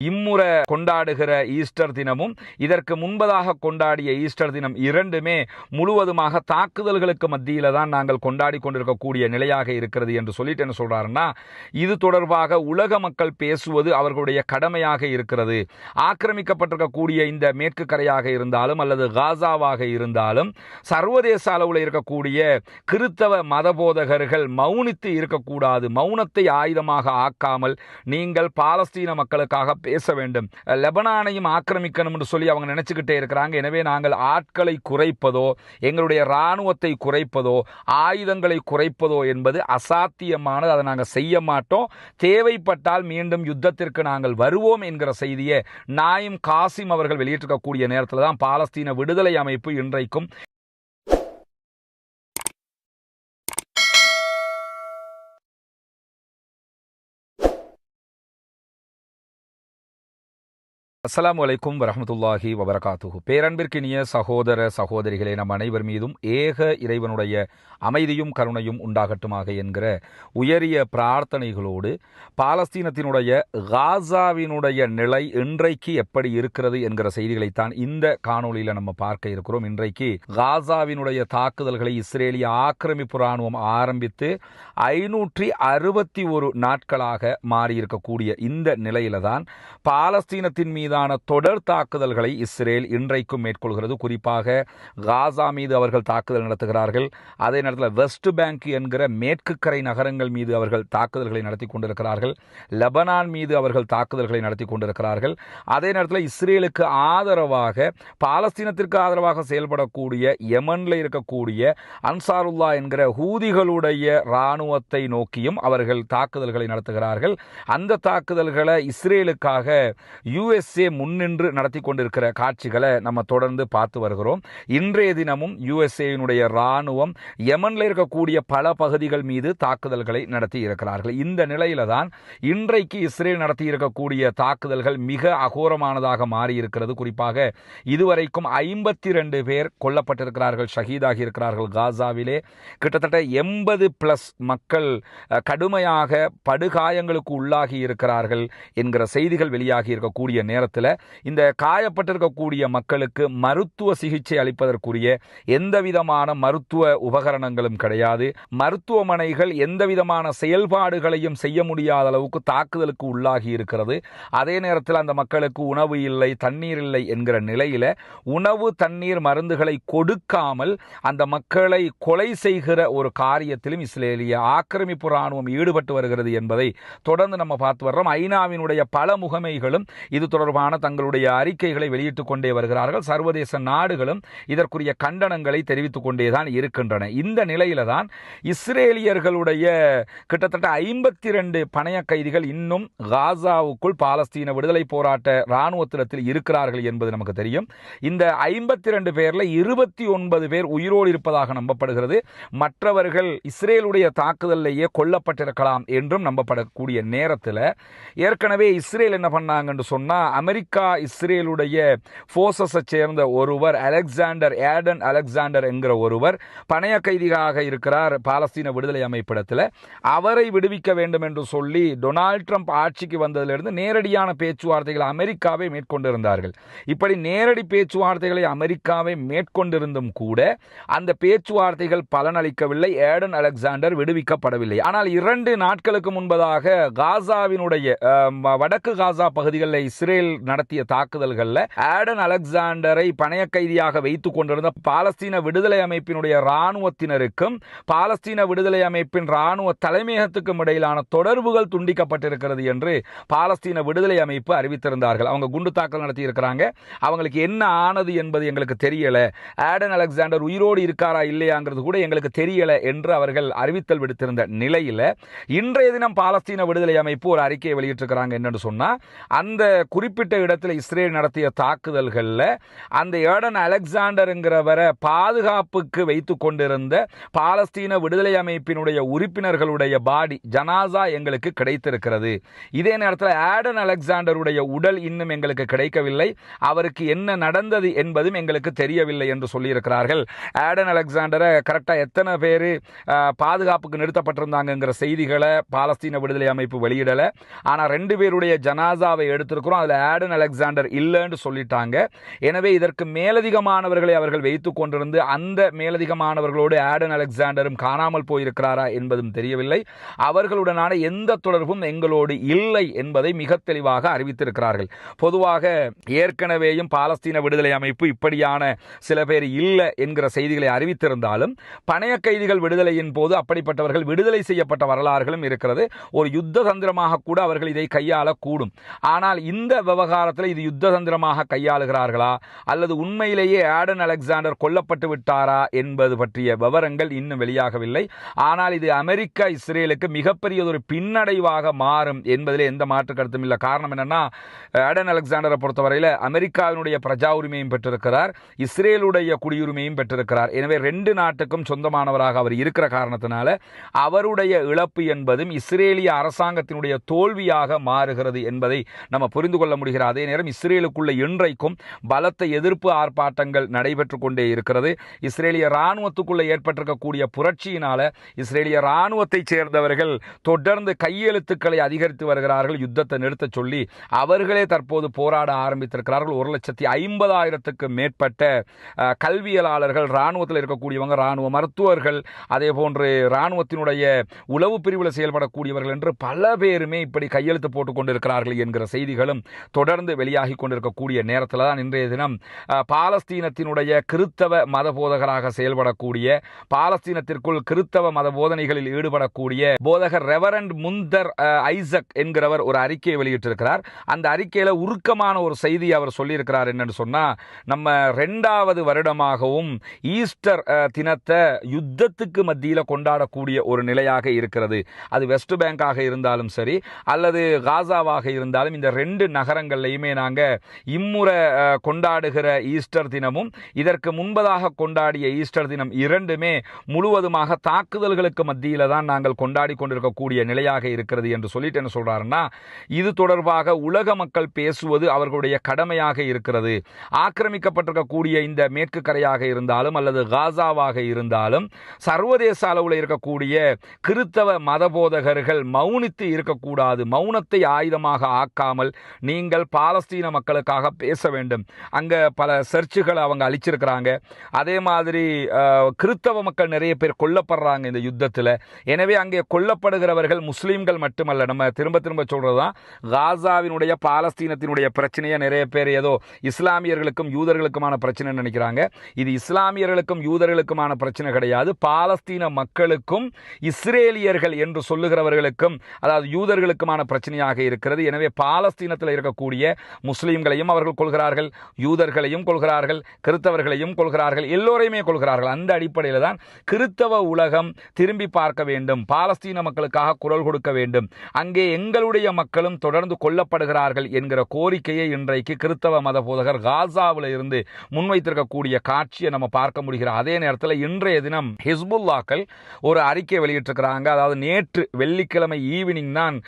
இம்முறை கொண்டாடுகிற ஈஸ்டர் தினமும் இதற்கு முன்பதாக கொண்டாடிய ஈஸ்டர் தினம் இரண்டுமே முழுவதுமாக தாக்குதல்களுக்கு மத்தியில் தான் நாங்கள் கொண்டாடி கொண்டிருக்கக்கூடிய நிலையாக இருக்கிறது என்று சொல்லிட்டு என்ன சொல்கிறாருன்னா இது தொடர்பாக உலக மக்கள் பேசுவது அவர்களுடைய கடமையாக இருக்கிறது. ஆக்கிரமிக்கப்பட்டிருக்கக்கூடிய இந்த மேற்கு கரையாக இருந்தாலும் அல்லது காசாவாக இருந்தாலும் சர்வதேச அளவில் இருக்கக்கூடிய கிறித்தவ மதபோதகர்கள் மௌனித்து இருக்கக்கூடாது மௌனத்தை ஆயுதமாக ஆக்காமல் நீங்கள் பாலஸ்தீன மக்களுக்காக பேச வேண்டும். லெபனானையும் ஆக்கிரமிக்கணும் என்று சொல்லி அவங்க நினைச்சுக்கிட்டே இருக்கிறாங்க. எனவே நாங்கள் ஆட்களை குறைப்பதோ எங்களுடைய இராணுவத்தை குறைப்பதோ ஆயுதங்களை குறைப்பதோ என்பது அசாத்தியமானது. அதை நாங்கள் செய்ய மாட்டோம். தேவைப்பட்டால் மீண்டும் யுத்தத்திற்கு நாங்கள் வருவோம் என்கிற செய்தியை நாயும் காசிம் அவர்கள் வெளியிட்டிருக்கக்கூடிய நேரத்தில் தான் பாலஸ்தீன விடுதலை அமைப்பு இன்றைக்கும் அஸ்லாம் வலைக்கும் வரமத்துல்லாஹி வபரகாத்துஹு. பேரன்பிற்கினிய சகோதர சகோதரிகளே நம் அனைவர் மீதும் ஏக இறைவனுடைய அமைதியும் கருணையும் உண்டாகட்டுமாக என்கிற உயரிய பிரார்த்தனைகளோடு பாலஸ்தீனத்தினுடைய காசாவினுடைய நிலை இன்றைக்கு எப்படி இருக்கிறது என்கிற செய்திகளைத்தான் இந்த காணொளியில் நம்ம பார்க்க இருக்கிறோம். இன்றைக்கு காசாவினுடைய தாக்குதல்களை இஸ்ரேலிய ஆக்கிரமிப்பு இராணுவம் ஆரம்பித்து ஐநூற்றி அறுபத்தி ஒரு நாட்களாக மாறியிருக்கக்கூடிய இந்த நிலையில தான் பாலஸ்தீனத்தின் மீதான தொடர் தாக்குதல்களை இஸ்ரேல் இன்றைக்கும் மேற்கொள்கிறது. குறிப்பாக காசா மீது அவர்கள் தாக்குதல் நடத்துகிறார்கள். அதே நேரத்தில் வெஸ்ட் பேங்க் என்கிற மேற்கு கரை நகரங்கள் மீது அவர்கள் தாக்குதல்களை நடத்தி கொண்டிருக்கிறார்கள். லெபனான் மீது அவர்கள் தாக்குதல்களை நடத்தி கொண்டிருக்கிறார்கள். அதே நேரத்தில் இஸ்ரேலுக்கு ஆதரவாக பாலஸ்தீனத்திற்கு ஆதரவாக செயல்படக்கூடிய யமனில் இருக்கக்கூடிய அன்சாருல்லா என்கிற ஹூதிகளுடைய இராணுவத்தை நோக்கியும் அவர்கள் தாக்குதல்களை நடத்துகிறார்கள். அந்த தாக்குதல்களை இஸ்ரேலுக்காக யுஎஸ்ஏ முன்னின்று நடத்தி கொண்டிருக்கிற காட்சிகளை நம்ம தொடர்ந்து பார்த்து வருகிறோம். இன்றைய தினமும் யுஎஸ்ஏனுடைய இராணுவம் யமனில் இருக்கக்கூடிய பல பகுதிகள் மீது தாக்குதல்களை நடத்தி இருக்கிறார்கள். இந்த நிலையில தான் இன்றைக்கு இஸ்ரேல் நடத்தி இருக்கக்கூடிய தாக்குதல்கள் மிக அகோரமானதாக மாறி இருக்கிறது. குறிப்பாக இதுவரைக்கும் ஐம்பத்தி ரெண்டு பேர் கொல்லப்பட்டிருக்கிறார்கள் ஷஹீதாகி இருக்கிறார்கள் காசாவிலே. கிட்டத்தட்ட எண்பது பிளஸ் மக்கள் கடுமையாக படுகாயங்களுக்கு உள்ளாகி இருக்கிறார்கள் என்கிற செய்திகள் வெளியாகி இருக்கக்கூடிய நேரத்தில் இந்த காயப்பட்டிருக்கக்கூடிய மக்களுக்கு மருத்துவ சிகிச்சை அளிப்பதற்குரிய எந்த விதமான மருத்துவ உபகரணங்களும் கிடையாது. மருத்துவமனைகள் எந்த விதமான செயல்பாடுகளையும் செய்ய முடியாத அளவுக்கு தாக்குதலுக்கு உள்ளாகி இருக்கிறது. அதே நேரத்தில் அந்த மக்களுக்கு உணவு இல்லை தண்ணீர் இல்லை என்கிற நிலையில் உணவு தண்ணீர் மருந்துகளை கொடுக்காமல் அந்த மக்களை கொலை செய்கிற ஒரு காரியத்திலும் இஸ்ரேலிய ஆக்கிரமிப்பு ராணுவம் ஈடுபட்டு வருகிறது என்பதை தொடர்ந்து நம்ம பார்த்து வர்றோம். ஐநாவினுடைய பல முகமைகளும் இது தொடர்பான தங்களுடைய அறிக்கைகளை வெளியிட்டுக் கொண்டே வருகிறார்கள். சர்வதேச நாடுகளும் இதற்குரிய கண்டனங்களை தெரிவித்துக் கொண்டேதான் இருக்கின்றன. இந்த நிலையில தான் இஸ்ரேலியர்களுடைய கிட்டத்தட்ட ஐம்பத்தி ரெண்டு பணைய கைதிகள் இன்னும் காசாவுக்குள் பாலஸ்தீன விடுதலை போராட்ட இராணுவத்திடத்தில் இருக்கிறார்கள் என்பது நமக்கு தெரியும். இந்த ஐம்பத்தி ரெண்டு பேரில் இருபத்தி ஒன்பது பேர் உயிரோடு இருப்பதாக நம்பப்படுகிறது. மற்றவர்கள் இஸ்ரேலுடைய தாக்குதலிலேயே கொல்லப்பட்டிருக்கலாம் என்றும் நம்பப்படக்கூடிய நேரத்தில் ஏற்கனவே இஸ்ரேல் என்ன பண்ணாங்கன்னு சொன்னால் அமெரிக்கா இஸ்ரேலுடைய ஃபோர்ஸஸை சேர்ந்த ஒருவர் அலெக்சாண்டர் ஏடன் அலெக்சாண்டர் என்கிற ஒருவர் பணைய கைதியாக இருக்கிறார் பாலஸ்தீன விடுதலை அமைப்பிடத்தில். அவரை விடுவிக்க வேண்டும் என்று சொல்லி டொனால்ட் ட்ரம்ப் ஆட்சிக்கு வந்ததிலிருந்து நேரடியான பேச்சுவார்த்தைகள் அமெரிக்காவே மேற்கொண்டிருந்தார்கள். இப்படி நேரடி பேச்சுவார்த்தைகளை அமெரிக்காவே மேற்கொண்டிருந்தும் கூட அந்த பேச்சுவார்த்தைகள் பலனளிக்கவில்லை. ஏடன் அலெக்சாண்டர் விடுவிக்கப்படவில்லை. ஆனால் இரண்டு நாட்களுக்கு முன்பதாக காசாவினுடைய வடக்கு காசா பகுதிகளில் இஸ்ரேல் நடத்திய தாக்குதல்களில் ஆடன் அலெக்சாண்டரை பணைய கைதியாக வைத்துக் கொண்டிருந்த பாலஸ்தீன விடுதலை அமைப்பினுடைய இராணுவத்தினருக்கும் பாலஸ்தீன விடுதலை அமைப்பின் இராணுவ தலைமையகத்துக்கும் இடையிலான தொடர்புகள் துண்டிக்கப்பட்டிருக்கிறது என்று பாலஸ்தீன விடுதலை அமைப்பு அறிவித்திருந்தார்கள். அவங்க குண்டு தாக்கல் நடத்தியிருக்கிறாங்க. அவங்களுக்கு என்ன ஆனது என்பது எங்களுக்கு தெரியல. ஆடன் அலெக்சாண்டர் உயிரோடு இருக்காரா இல்லையாங்கிறது கூட எங்களுக்கு தெரியல என்று அவர்கள் அறிவித்தல் விடுத்திருந்த நிலையில் இன்றைய தினம் பாலஸ்தீன விடுதலை அமைப்பு ஒரு அறிக்கையை வெளியிட்டிருக்கிறாங்க என்னன்னு சொன்னால் அந்த குறிப்பிட்ட குறிப்பிட்ட இடத்துல இஸ்ரேல் நடத்திய தாக்குதல்களில் அந்த ஏடன் அலெக்சாண்டருங்கிறவரை பாதுகாப்புக்கு வைத்து கொண்டிருந்த பாலஸ்தீன விடுதலை அமைப்பினுடைய உறுப்பினர்களுடைய பாடி ஜனாசா எங்களுக்கு கிடைத்திருக்கிறது. இதே நேரத்தில் ஆடன் அலெக்சாண்டருடைய உடல் இன்னும் எங்களுக்கு கிடைக்கவில்லை. அவருக்கு என்ன நடந்தது என்பதும் எங்களுக்கு தெரியவில்லை என்று சொல்லியிருக்கிறார்கள். ஆடன் அலெக்சாண்டரை கரெக்டாக எத்தனை பேர் பாதுகாப்புக்கு நிறுத்தப்பட்டிருந்தாங்கங்கிற செய்திகளை பாலஸ்தீன விடுதலை அமைப்பு வெளியிடலை. ஆனால் ரெண்டு பேருடைய ஜனாசாவை எடுத்திருக்கிறோம். அதில் ஆடன் அலெக்சாண்டர் இல்லைன்னு சொல்லிட்டாங்க. எனவே இதற்கு மேலதிகமானவர்களை அவர்கள் வைத்து கொண்டிருந்து அந்த மேலதிகமானவர்களோடு ஆடன் அலெக்சாண்டரும் காணாமல் போயிருக்கிறாரா என்பதும் தெரியவில்லை. அவர்களுடனான எந்த தொடர்பும் எங்களோடு இல்லை என்பதை மிக தெளிவாக அறிவித்திருக்கிறார்கள். பொதுவாக ஏற்கனவேயும் பாலஸ்தீன விடுதலை அமைப்பு இப்படியான சில பேர் இல்லை என்கிற செய்திகளை அறிவித்திருந்தாலும் பணைய கைதிகள் விடுதலையின் போது அப்படிப்பட்டவர்கள் விடுதலை செய்யப்பட்ட வரலாறுகளும் இருக்கிறது. ஒரு யுத்த தந்திரமாக கூட அவர்கள் இதை கையாளக்கூடும். ஆனால் இந்த விவகாரம் விவகாரத்தில் இது யுத்த தந்திரமாக கையாளுகிறார்களா? அல்லது உண்மையிலேயே ஆடன் அலெக்சாண்டர் கொல்லப்பட்டு விட்டாரா என்பது பற்றிய விவரங்கள் இன்னும் வெளியாகவில்லை. ஆனால் இது அமெரிக்கா இஸ்ரேலுக்கு மிகப்பெரிய ஒரு பின்னடைவாக மாறும் என்பதில் எந்த மாற்று கருத்தும் இல்லை. காரணம் என்னென்னா ஆடன் அலெக்சாண்டரை பொறுத்தவரையில் அமெரிக்காவினுடைய பிரஜா உரிமையும் பெற்றிருக்கிறார் இஸ்ரேலுடைய குடியுரிமையும் பெற்றிருக்கிறார். எனவே ரெண்டு நாட்டுக்கும் சொந்தமானவராக அவர் இருக்கிற காரணத்தினால அவருடைய இழப்பு என்பதும் இஸ்ரேலிய அரசாங்கத்தினுடைய தோல்வியாக மாறுகிறது என்பதை நம்ம புரிந்து கொள்ள வருகிற அதே நேரம் இஸ்ரேலுக்குள்ள இன்றைக்கும் பலத்த எதிர்ப்பு ஆர்ப்பாட்டங்கள் நடைபெற்று கொண்டே இருக்கிறது. இஸ்ரேலிய இராணுவத்துக்குள்ள ஏற்பட்டிருக்கக்கூடிய புரட்சியினால இஸ்ரேலிய இராணுவத்தைச் சேர்ந்தவர்கள் தொடர்ந்து கையெழுத்துக்களை அதிகரித்து வருகிறார்கள். யுத்தத்தை நிறுத்த சொல்லி அவர்களே தற்போது போராட ஆரம்பித்திருக்கிறார்கள். ஒரு லட்சத்தி ஐம்பதாயிரத்துக்கு மேற்பட்ட கல்வியலாளர்கள் இராணுவத்தில் இருக்கக்கூடியவங்க இராணுவ மருத்துவர்கள் அதே போன்று இராணுவத்தினுடைய உளவு பிரிவில் செயல்படக்கூடியவர்கள் என்று பல பேருமே இப்படி கையெழுத்து போட்டுக் கொண்டிருக்கிறார்கள் என்கிற செய்திகளும் தொடர்ந்து வெளியாகி கொண்டிருக்கக்கூடிய நேரத்தில் தான் இன்றைய தினம் பாலஸ்தீனத்தினுடைய கிறித்தவ மத போதகராக செயல்படக்கூடிய பாலஸ்தீனத்திற்குள் கிறித்தவ மத போதனைகளில் ஈடுபடக்கூடிய போதகர் ரெவரண்ட் முந்தர் ஐசக் என்கிறவர் ஒரு அறிக்கையை வெளியிட்டிருக்கிறார். அந்த அறிக்கையில் உருக்கமான ஒரு செய்தி அவர் சொல்லியிருக்கிறார் என்னன்னு சொன்னால் நம்ம ரெண்டாவது வருடமாகவும் ஈஸ்டர் தினத்தை யுத்தத்துக்கு மத்தியில் கொண்டாடக்கூடிய ஒரு நிலையாக இருக்கிறது. அது வெஸ்ட் பேங்காக இருந்தாலும் சரி அல்லது காசாவாக இருந்தாலும் இந்த ரெண்டு நகரங்கள் நாட்கள்லையுமே நாங்கள் இம்முறை கொண்டாடுகிற ஈஸ்டர் தினமும் இதற்கு முன்பதாக கொண்டாடிய ஈஸ்டர் தினம் இரண்டுமே முழுவதுமாக தாக்குதல்களுக்கு மத்தியில் தான் நாங்கள் கொண்டாடி கொண்டிருக்கக்கூடிய நிலையாக இருக்கிறது என்று சொல்லிட்டு என்ன சொல்கிறாருன்னா இது தொடர்பாக உலக மக்கள் பேசுவது அவர்களுடைய கடமையாக இருக்கிறது. ஆக்கிரமிக்கப்பட்டிருக்கக்கூடிய இந்த மேற்கு கரையாக இருந்தாலும் அல்லது காசாவாக இருந்தாலும் சர்வதேச அளவில் இருக்கக்கூடிய கிறித்தவ மதபோதகர்கள் மௌனித்து இருக்கக்கூடாது. மௌனத்தை ஆயுதமாக ஆக்காமல் நீங்கள் பாலஸ்தீன மக்களுக்காக பேச வேண்டும். அங்கே பல சர்ச்சுகளை அவங்க அழிச்சிருக்கிறாங்க. அதே மாதிரி கிறிஸ்தவ கிறித்தவ மக்கள் நிறைய பேர் கொல்லப்படுறாங்க இந்த யுத்தத்தில். எனவே அங்கே கொல்லப்படுகிறவர்கள் முஸ்லீம்கள் மட்டுமல்ல நம்ம திரும்ப திரும்ப சொல்கிறது தான் காசாவினுடைய பாலஸ்தீனத்தினுடைய பிரச்சனையை நிறைய பேர் ஏதோ இஸ்லாமியர்களுக்கும் யூதர்களுக்குமான பிரச்சனை நினைக்கிறாங்க. இது இஸ்லாமியர்களுக்கும் யூதர்களுக்குமான பிரச்சனை கிடையாது. பாலஸ்தீன மக்களுக்கும் இஸ்ரேலியர்கள் என்று சொல்லுகிறவர்களுக்கும் அதாவது யூதர்களுக்குமான பிரச்சனையாக இருக்கிறது. எனவே பாலஸ்தீனத்தில் இருக்கக்கூடிய முஸ்லீம்களையும் அவர்கள் கொள்கிறார்கள் யூதர்களையும் கொள்கிறார்கள் கிறித்தவர்களையும் கொள்கிறார்கள் எல்லோரையுமே கொள்கிறார்கள். அந்த அடிப்படையில் தான் கிறித்தவ உலகம் திரும்பி பார்க்க வேண்டும். பாலஸ்தீன மக்களுக்காக குரல் கொடுக்க வேண்டும். அங்கே எங்களுடைய மக்களும் தொடர்ந்து கொல்லப்படுகிறார்கள் என்கிற கோரிக்கையை இன்றைக்கு கிறித்தவ மத போதகர் காசாவில் இருந்து முன்வைத்திருக்கக்கூடிய காட்சியை நம்ம பார்க்க முடிகிறோம். அதே நேரத்தில் இன்றைய தினம் ஹிஸ்புல்லாக்கள் ஒரு அறிக்கை வெளியிட்டிருக்கிறாங்க. அதாவது நேற்று வெள்ளிக்கிழமை ஈவினிங் தான்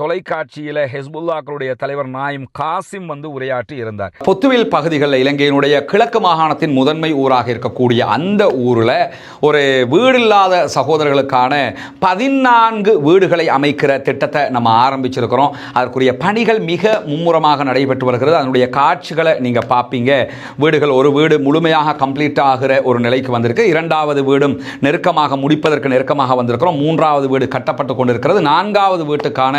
தொலைக்காட்சியில் ஹெஸ்புல்லாக்களுடைய தலைவர் நாயும் காசிம் வந்து உரையாற்றி இருந்தார். பொத்துவில் பகுதிகளில் இலங்கையினுடைய கிழக்கு மாகாணத்தின் முதன்மை ஊராக இருக்கக்கூடிய அந்த ஊரில் ஒரு வீடில்லாத சகோதரர்களுக்கான பதினான்கு வீடுகளை அமைக்கிற திட்டத்தை நம்ம ஆரம்பிச்சிருக்கிறோம். அதற்குரிய பணிகள் மிக மும்முரமாக நடைபெற்று வருகிறது. அதனுடைய காட்சிகளை நீங்கள் பார்ப்பீங்க வீடுகள் ஒரு வீடு முழுமையாக கம்ப்ளீட் ஆகிற ஒரு நிலைக்கு வந்திருக்கு. இரண்டாவது வீடும் நெருக்கமாக முடிப்பதற்கு நெருக்கமாக வந்திருக்கிறோம். மூன்றாவது வீடு கட்டப்பட்டு கொண்டிருக்கிறது. நான்காவது வீட்டுக்கான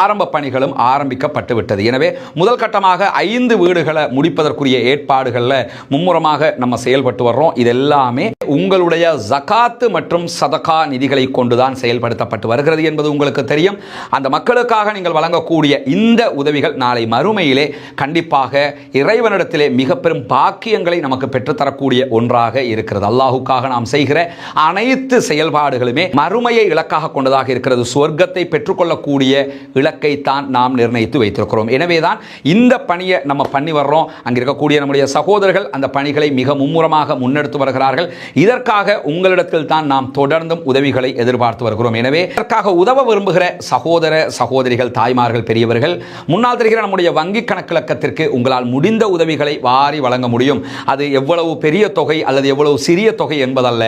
ஆரம்ப பணிகளும் ஆரம்பிக்கப்பட்டு விட்டது. எனவே முதல் கட்டமாக ஐந்து வீடுகளை முடிப்பதற்குரிய ஏற்பாடுகளில் மும்முரமாக நம்ம செயல்பட்டு வர்றோம். இதெல்லாமே உங்களுடைய ஜகாத்து மற்றும் சதகா நிதிகளை கொண்டுதான் செயல்படுத்தப்பட்டு வருகிறது என்பது உங்களுக்கு தெரியும். அந்த மக்களுக்காக நீங்கள் வழங்கக்கூடிய இந்த உதவிகள் நாளை மறுமையிலே கண்டிப்பாக இறைவனிடத்திலே மிக பெரும் பாக்கியங்களை நமக்கு பெற்றுத்தரக்கூடிய ஒன்றாக இருக்கிறது. அல்லாஹுக்காக நாம் செய்கிற அனைத்து செயல்பாடுகளுமே மறுமையை இலக்காக கொண்டதாக இருக்கிறது. சொர்க்கத்தை பெற்றுக்கொள்ளக்கூடிய இலக்கை தான் நாம் நிர்ணயித்து வைத்திருக்கிறோம். எனவேதான் தான் இந்த பணியை நம்ம பண்ணி வர்றோம். அங்கே இருக்கக்கூடிய நம்முடைய சகோதரர்கள் அந்த பணிகளை மிக மும்முரமாக முன்னெடுத்து வருகிறார்கள். இதற்காக உங்களிடத்தில் தான் நாம் தொடர்ந்தும் உதவிகளை எதிர்பார்த்து வருகிறோம். எனவே இதற்காக உதவ விரும்புகிற சகோதர சகோதரிகள் தாய்மார்கள் பெரியவர்கள் முன்னால் தெரிகிற நம்முடைய வங்கி கணக்கிழக்கத்திற்கு உங்களால் முடிந்த உதவிகளை வாரி வழங்க முடியும். அது எவ்வளவு பெரிய தொகை அல்லது எவ்வளவு சிறிய தொகை என்பதல்ல.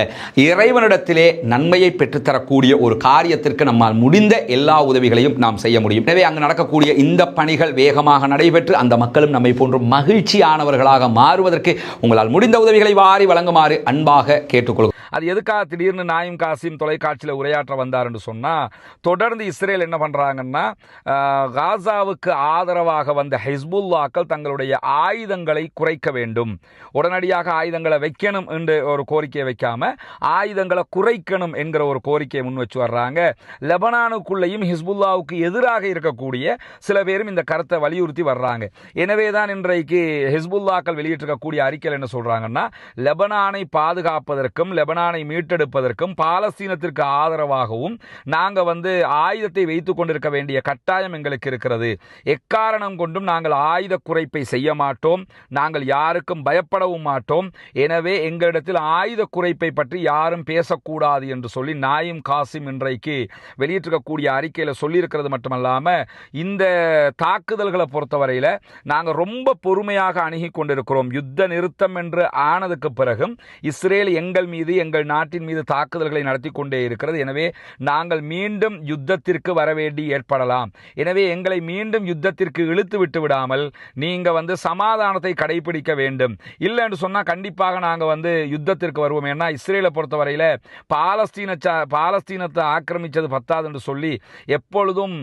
இறைவனிடத்திலே நன்மையை பெற்றுத்தரக்கூடிய ஒரு காரியத்திற்கு நம்மால் முடிந்த எல்லா உதவிகளையும் நாம் செய்ய முடியும். எனவே அங்கு நடக்கக்கூடிய இந்த பணிகள் வேகமாக நடைபெற்று அந்த மக்களும் நம்மை போன்று மகிழ்ச்சியானவர்களாக மாறுவதற்கு உங்களால் முடிந்த உதவிகளை வாரி வழங்குமாறு அன்பாக கேட்டுக்கொள்கிறோம். அது எதுக்காக திடீர்னு நாயும் காசிம் தொலைக்காட்சியில் உரையாற்ற வந்தார் என்று சொன்னால் தொடர்ந்து இஸ்ரேல் என்ன பண்ணுறாங்கன்னா காசாவுக்கு ஆதரவாக வந்த ஹிஸ்புல்லாக்கள் தங்களுடைய ஆயுதங்களை குறைக்க வேண்டும். உடனடியாக ஆயுதங்களை வைக்கணும் என்று ஒரு கோரிக்கையை வைக்காம ஆயுதங்களை குறைக்கணும் என்கிற ஒரு கோரிக்கையை முன் வச்சு வர்றாங்க. லெபனானுக்குள்ளேயும் ஹிஸ்புல்லாவுக்கு எதிராக இருக்கக்கூடிய சில பேரும் இந்த கருத்தை வலியுறுத்தி வர்றாங்க. எனவே தான் இன்றைக்கு ஹிஸ்புல்லாக்கள் வெளியிட்டிருக்கக்கூடிய அறிக்கையில் என்ன சொல்கிறாங்கன்னா லெபனானை பாதுகாப்பதற்கும் லெபனான் மீட்டெடுப்பதற்கும் பாலஸ்தீனத்திற்கு ஆதரவாகவும் நாங்கள் வந்து ஆயுதத்தை வைத்து கொண்டிருக்க வேண்டிய கட்டாயம் எங்களுக்கு இருக்கிறது. எக்காரணம் கொண்டும் நாங்கள் ஆயுத குறைப்பை செய்ய மாட்டோம். நாங்கள் யாருக்கும் பயப்படவும் மாட்டோம். எனவே எங்களிடத்தில் ஆயுத குறைப்பை பற்றி யாரும் பேசக்கூடாது என்று சொல்லி நாயும் காசிம் இன்றைக்கு வெளியிட்டிருக்கக்கூடிய அறிக்கையில் சொல்லியிருக்கிறது மட்டுமல்லாமல் இந்த தாக்குதல்களை பொறுத்தவரையில் நாங்கள் ரொம்ப பொறுமையாக அணுகி கொண்டிருக்கிறோம். யுத்த நிறுத்தம் என்று ஆனதுக்கு பிறகும் இஸ்ரேல் எங்கள் மீது எங்கள் நாட்டின் மீது தாக்குதல்களை நடத்தி கொண்டே இருக்கிறது. எனவே நாங்கள் மீண்டும் யுத்தத்திற்கு வர வேண்டி ஏற்படலாம். எனவே எங்களை மீண்டும் யுத்தத்திற்கு இழுத்து விட்டு விடாமல் நீங்க வந்து சமாதானத்தை கடைபிடிக்க வேண்டும். இல்லைன்னு சொன்னா கண்டிப்பாக நாங்க வந்து யுத்தத்திற்கு வருவோம். ஏன்னா இஸ்ரேலை பொறுத்தவரையில பாலஸ்தீன பாலஸ்தீனத்தை ஆக்கிரமித்தது பத்தாது என்று சொல்லி எப்பொழுதும்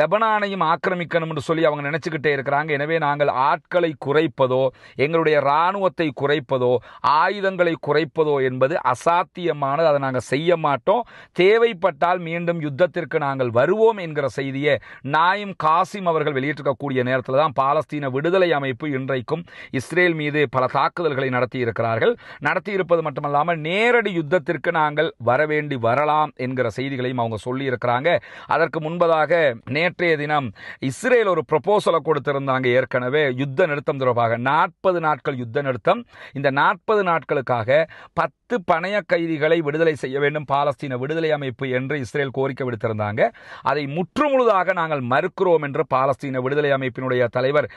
லெபனானையும் ஆக்கிரமிக்கணும் என்று சொல்லி அவங்க நினச்சிக்கிட்டே இருக்கிறாங்க. எனவே நாங்கள் ஆட்களை குறைப்பதோ எங்களுடைய இராணுவத்தை குறைப்பதோ ஆயுதங்களை குறைப்பதோ என்பது சாத்தியமானது. அதை நாங்கள் செய்ய மாட்டோம். தேவைப்பட்டால் மீண்டும் யுத்தத்திற்கு நாங்கள் வருவோம் என்கிற செய்தியை நாயும் காசிம் அவர்கள் வெளியிட்டிருக்கக்கூடிய நேரத்தில் தான் பாலஸ்தீன விடுதலை அமைப்பு இன்றைக்கும் இஸ்ரேல் மீது பல தாக்குதல்களை நடத்தி இருக்கிறார்கள் நடத்தி இருப்பது மட்டுமல்லாமல் நேரடி யுத்தத்திற்கு நாங்கள் வரவேண்டி வரலாம் என்கிற செய்திகளையும் அவங்க சொல்லி இருக்கிறாங்க அதற்கு முன்பதாக நேற்றைய தினம் இஸ்ரேல் ஒரு ப்ரொபோசலை கொடுத்திருந்தாங்க ஏற்கனவே. யுத்த நிறுத்தம் தொடர்பாக நாற்பது நாட்கள் யுத்த நிறுத்தம். இந்த நாற்பது நாட்களுக்காக பத்து பணைய கைதிகளை விடுதலை செய்ய வேண்டும் பாலஸ்தீன விடுதலை அமைப்பு என்று இஸ்ரேல் கோரிக்கை விடுத்திருந்தாங்க. அதை முற்றுமுழுதாக நாங்கள் மறுக்கிறோம் என்று பாலஸ்தீன விடுதலை அமைப்பினுடைய தலைவர்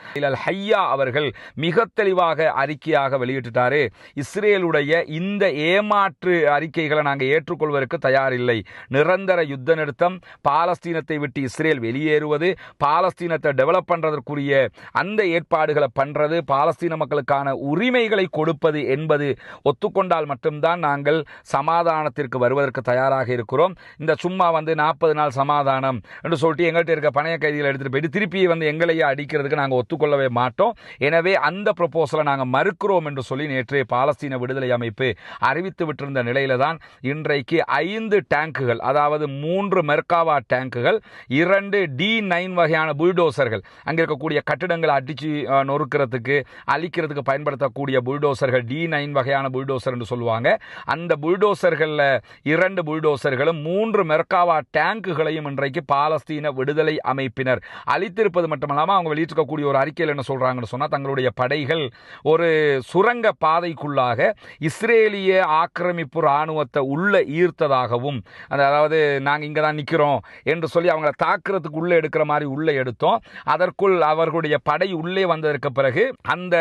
ஹையா அவர்கள் மிக தெளிவாக அறிக்கையாக வெளியிட்டுட்டாரு. இஸ்ரேலுடைய இந்த ஏமாற்று அறிக்கைகளை நாங்கள் ஏற்றுக்கொள்வதற்கு தயாரில்லை. நிரந்தர யுத்த நிறுத்தம் பாலஸ்தீனத்தை விட்டு இஸ்ரேல் வெளியேறுவது பாலஸ்தீனத்தை டெவலப் பண்ணுறதற்குரிய அந்த ஏற்பாடுகளை பண்ணுறது பாலஸ்தீன மக்களுக்கான உரிமைகளை கொடுப்பது என்பது ஒத்துக்கொண்டால் மட்டும்தான் நாங்கள் சமாதானத்திற்கு வருவதற்கு தயாராக இருக்கிறோம். இந்த சும்மா வந்து நாற்பது நாள் சமாதானம் என்று சொல்லிட்டு எங்கள்கிட்ட இருக்க பணைய கைதிகளை எடுத்துட்டு போயிட்டு திருப்பி வந்து எங்களையே அடிக்கிறதுக்கு நாங்கள் ஒத்துக்கொள்ளவே மாட்டோம். எனவே அந்த ப்ரொப்போசலை நாங்கள் மறுக்கிறோம் என்று சொல்லி நேற்று பாலஸ்தீன விடுதலை அமைப்பு அறிவித்து விட்டிருந்த நிலையில தான் இன்றைக்கு ஐந்து டேங்குகள் அதாவது மூன்று மெர்காவா டேங்குகள் இரண்டு டி நைன் வகையான புல்டோசர்கள் அங்கே இருக்கக்கூடிய கட்டிடங்களை அடித்து நொறுக்கிறதுக்கு அழிக்கிறதுக்கு பயன்படுத்தக்கூடிய புல்டோசர்கள் டி நைன் வகையான புல்டோசர் என்று சொல்லுவாங்க. அந்த புல்டோசர்களில் இரண்டு புல்டோசர்களும் மூன்று மெர்காவா டேங்குகளையும் இன்றைக்கு பாலஸ்தீன விடுதலை அமைப்பினர் அளித்திருப்பது மட்டுமல்லாமல் அவங்க வெளியிட்டிருக்கக்கூடிய ஒரு அறிக்கையில் என்ன சொல்கிறாங்கன்னு சொன்னால் தங்களுடைய படைகள் ஒரு சுரங்க பாதைக்குள்ளாக இஸ்ரேலிய ஆக்கிரமிப்பு இராணுவத்தை உள்ளே ஈர்த்ததாகவும் அந்த- அதாவது நாங்கள் இங்கே தான் நிற்கிறோம் என்று சொல்லி அவங்கள தாக்குறதுக்கு உள்ளே எடுக்கிற மாதிரி உள்ளே எடுத்தோம். அதற்குள் அவர்களுடைய படை உள்ளே வந்ததற்கு பிறகு அந்த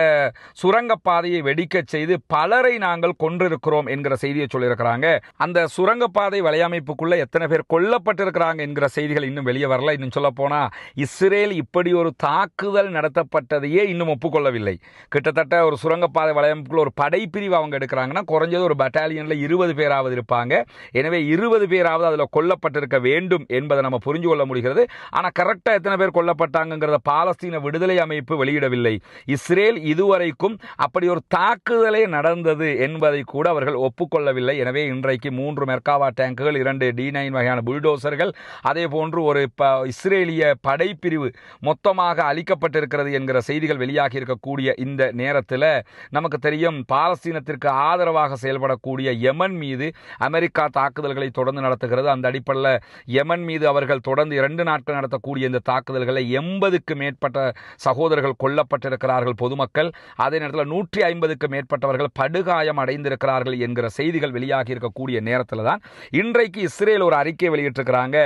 சுரங்கப்பாதையை வெடிக்கச் செய்து பலரை நாங்கள் கொன்றிருக்கிறோம் என்கிற செய்தி செய்தியை சொல்லியிருக்கிறாங்க. அந்த சுரங்கப்பாதை வலையமைப்புக்குள்ள எத்தனை பேர் கொல்லப்பட்டிருக்கிறாங்க என்கிற செய்திகள் இன்னும் வெளியே வரல. இன்னும் சொல்ல போனா இஸ்ரேல் இப்படி ஒரு தாக்குதல் நடத்தப்பட்டதையே இன்னும் ஒப்புக்கொள்ளவில்லை. கிட்டத்தட்ட ஒரு சுரங்கப்பாதை வலையமைப்புக்குள்ள ஒரு படைப்பிரிவு அவங்க எடுக்கிறாங்கன்னா குறைஞ்சது ஒரு பட்டாலியனில் இருபது பேராவது இருப்பாங்க. எனவே இருபது பேராவது அதில் கொல்லப்பட்டிருக்க வேண்டும் என்பதை நம்ம புரிஞ்சு கொள்ள முடிகிறது. ஆனால் கரெக்டாக எத்தனை பேர் கொல்லப்பட்டாங்கிறத பாலஸ்தீன விடுதலை அமைப்பு வெளியிடவில்லை. இஸ்ரேல் இதுவரைக்கும் அப்படி ஒரு தாக்குதலே நடந்தது என்பதை கூட அவர்கள் ஒப்புக்கொள்ள எதிர்கொள்ளவில்லை எனவே இன்றைக்கு மூன்று மெர்காவா டேங்குகள் இரண்டு டி நைன் வகையான புல்டோசர்கள் அதே போன்று ஒரு ப இஸ்ரேலிய படைப்பிரிவு மொத்தமாக அளிக்கப்பட்டிருக்கிறது என்கிற செய்திகள் வெளியாகி இருக்கக்கூடிய இந்த நேரத்தில் நமக்கு தெரியும் பாலஸ்தீனத்திற்கு ஆதரவாக செயல்படக்கூடிய யமன் மீது அமெரிக்கா தாக்குதல்களை தொடர்ந்து நடத்துகிறது. அந்த அடிப்படையில் யமன் மீது அவர்கள் தொடர்ந்து இரண்டு நாட்கள் நடத்தக்கூடிய இந்த தாக்குதல்களை எண்பதுக்கு மேற்பட்ட சகோதரர்கள் கொல்லப்பட்டிருக்கிறார்கள். பொதுமக்கள் அதே நேரத்தில் நூற்றி ஐம்பதுக்கு மேற்பட்டவர்கள் படுகாயம் அடைந்திருக்கிறார்கள் என்கிற செய்திகள் வெளியாகி இருக்கக்கூடிய நேரத்தில் தான் இன்றைக்கு இஸ்ரேல் ஒரு அறிக்கை வெளியிட்டிருக்கிறாங்க.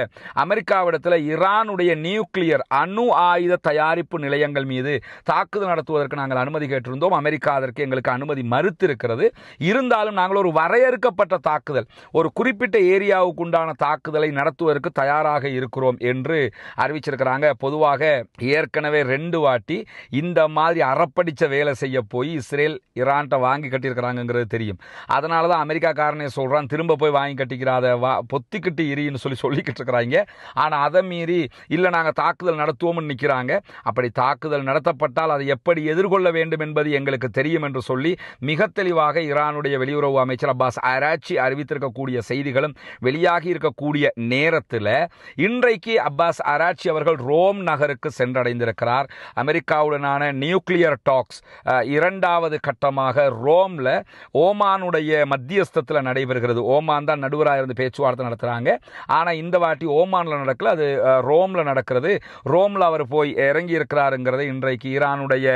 அமெரிக்காவிடத்தில் ஈரானுடைய நியூக்ளியர் அணு ஆயுத தயாரிப்பு நிலையங்கள் மீது தாக்குதல் நடத்துவதற்கு நாங்கள் அனுமதி கேட்டிருந்தோம். அமெரிக்கா அதற்கு எங்களுக்கு அனுமதி மறுத்திருக்கிறது. இருந்தாலும் நாங்கள் ஒரு வரையறுக்கப்பட்ட தாக்குதல் ஒரு குறிப்பிட்ட ஏரியாவுக்கு உண்டான தாக்குதலை நடத்துவதற்கு தயாராக இருக்கிறோம் என்று அறிவிச்சிருக்கிறாங்க. பொதுவாக ஏற்கனவே ரெண்டு வாட்டி இந்த மாதிரி அறப்படிச்ச வேலை செய்ய போய் இஸ்ரேல் ஈரான்கிட்ட வாங்கி கட்டியிருக்கிறாங்கங்கிறது தெரியும். அதனால தான் அமெரிக்காக்காரனே சொல்கிறான் திரும்ப போய் வாங்கி கட்டிக்கிறாத வா பொத்திக்கிட்டு இரின்னு சொல்லி சொல்லிக்கிட்டு இருக்கிறாங்க. ஆனால் அதை மீறி இல்லை நாங்கள் தாக்குதல் நடத்துவோம்னு நிற்கிறாங்க அப்படி தாக்குதல் நடத்தப்பட்டால் அதை எப்படி எதிர்கொள்ள வேண்டும் என்பது எங்களுக்கு தெரியும் என்று சொல்லி மிக தெளிவாக ஈரானுடைய வெளியுறவு அமைச்சர் அப்பாஸ் அராச்சி அறிவித்திருக்கக்கூடிய செய்திகளும் வெளியாகி இருக்கக்கூடிய நேரத்தில் இன்றைக்கு அப்பாஸ் அராச்சி அவர்கள் ரோம் நகருக்கு சென்றடைந்திருக்கிறார். அமெரிக்காவுடனான நியூக்ளியர் டாக்ஸ் இரண்டாவது கட்டமாக ரோமில் ஓமானுடைய மத்திய மத்தியஸ்தத்தில் நடைபெறுகிறது. ஓமான் தான் நடுவராக இருந்து பேச்சுவார்த்தை நடத்துகிறாங்க ஆனால் இந்த வாட்டி ஓமானில் நடக்கல அது ரோமில் நடக்கிறது. ரோமில் அவர் போய் இறங்கி இருக்கிறாருங்கிறது இன்றைக்கு ஈரானுடைய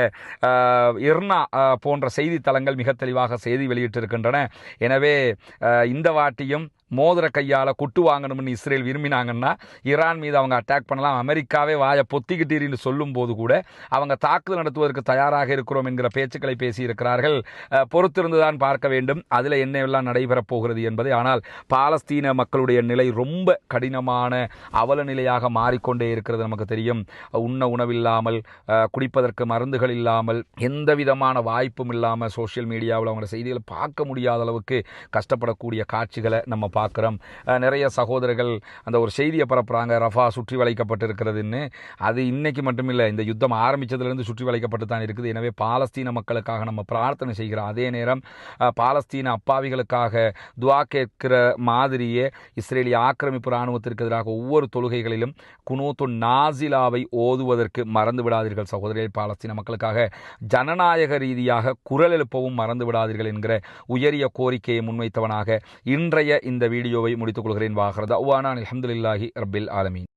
இர்னா போன்ற செய்தித்தலங்கள் மிக தெளிவாக செய்தி வெளியிட்டிருக்கின்றன. எனவே இந்த வாட்டியும் மோதிர கையால் குட்டு வாங்கணும்னு இஸ்ரேல் விரும்பினாங்கன்னா ஈரான் மீது அவங்க அட்டாக் பண்ணலாம். அமெரிக்காவே வாயை பொத்திக்கிட்டீரின்னு சொல்லும்போது கூட அவங்க தாக்குதல் நடத்துவதற்கு தயாராக இருக்கிறோம் என்கிற பேச்சுக்களை பேசியிருக்கிறார்கள். பொறுத்திருந்துதான் பார்க்க வேண்டும். அதில் என்னவெல்லாம் நடைபெறப் போகிறது என்பதை ஆனால் பாலஸ்தீன மக்களுடைய நிலை ரொம்ப கடினமான அவல நிலையாக மாறிக்கொண்டே இருக்கிறது நமக்கு தெரியும். உண்ண உணவில்லாமல் குடிப்பதற்கு மருந்துகள் இல்லாமல் எந்த விதமான வாய்ப்பும் இல்லாமல் சோஷியல் மீடியாவில் அவங்களோட செய்திகளை பார்க்க முடியாத அளவுக்கு கஷ்டப்படக்கூடிய காட்சிகளை நம்ம பார்க்குறோம். நிறைய சகோதரர்கள் அந்த ஒரு செய்தியை பரப்புகிறாங்க ரஃபா சுற்றி வளைக்கப்பட்டிருக்கிறதுன்னு. அது இன்னைக்கு மட்டும் இல்லை இந்த யுத்தம் ஆரம்பித்ததுலேருந்து சுற்றி வளைக்கப்பட்டு தான் இருக்குது. எனவே பாலஸ்தீன மக்களுக்காக நம்ம பிரார்த்தனை செய்கிறோம். அதே நேரம் பாலஸ்தீன அப்பாவிகளுக்காக துவா கேட்கிற மாதிரியே இஸ்ரேலிய ஆக்கிரமிப்பு இராணுவத்திற்கு எதிராக ஒவ்வொரு தொழுகைகளிலும் குனூத்து நாசிலாவை ஓதுவதற்கு மறந்து விடாதீர்கள் சகோதரிகள் பாலஸ்தீன மக்களுக்காக ஜனநாயக ரீதியாக குரல் எழுப்பவும் மறந்து விடாதீர்கள் என்கிற உயரிய கோரிக்கையை முன்வைத்தவனாக இன்றைய இந்த வீடியோவை முடித்துக் கொள்கிறேன். வாகிறது அவ்வானான் அலமதுல்லாஹி ரபில் ஆலமீன்.